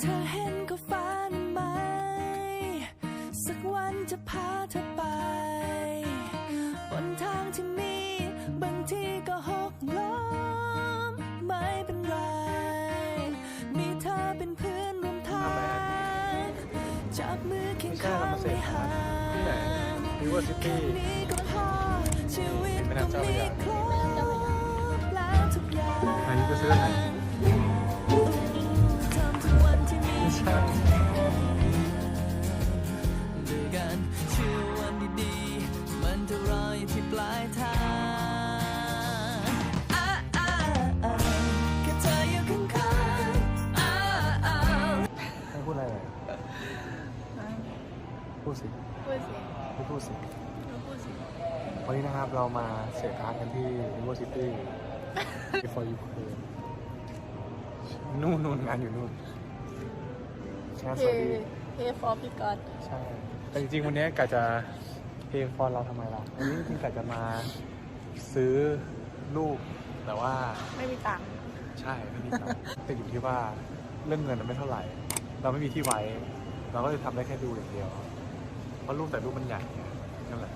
เธอเห็นก็ฝันไหม สักวันจะพาเธอไป บนทางที่มี บางทีก็หกล้มไม่เป็นไร มีเธอเป็นเพื่อนร่วมทาง จับมือเคียงข้างไม่ห่างที่ไหนริเวอร์ซิตี้นี้ก็พอชีวิตแม่ก็น้ำเจ้าพระมียาครบแล้วทุกอย่าง อันนี้ก็ซื้อไหนท ที่มีไม่ใช่ด้วยกันเชื่อวันดีๆ มันจะรออยู่ที่ปลายทางอ่าอ่าอ่าแค่เธออยู่ข้างๆอ่าอ่าให้พูดอะไรเลยพูดสิพูดสิพูดพูดสิพูดสิ วันนี้นะครับเรามาเสียการดกันที่ริเวอร์ซิตี้ before you c a m นู่นนู่นงานอยู่นู่น งานเพสวัสดีเพฟอร์พิกอตใช่แต่จริงๆวันนี้กะจะเพลงฟอนเราทำไมล่ะวันนี้จริงๆกะจะมาซื้อลูกแต่ว่าไม่มีตังค์ใช่ไม่มีตังค์แต่อยู่ที่ว่าเรื่องเงินมันไม่เท่าไหร่ เราไม่มีที่ไว้ เราก็เลยทำได้แค่ดูอย่างเดียว เพราะรูปแต่รูปมันใหญ่ไงนั่นแหละ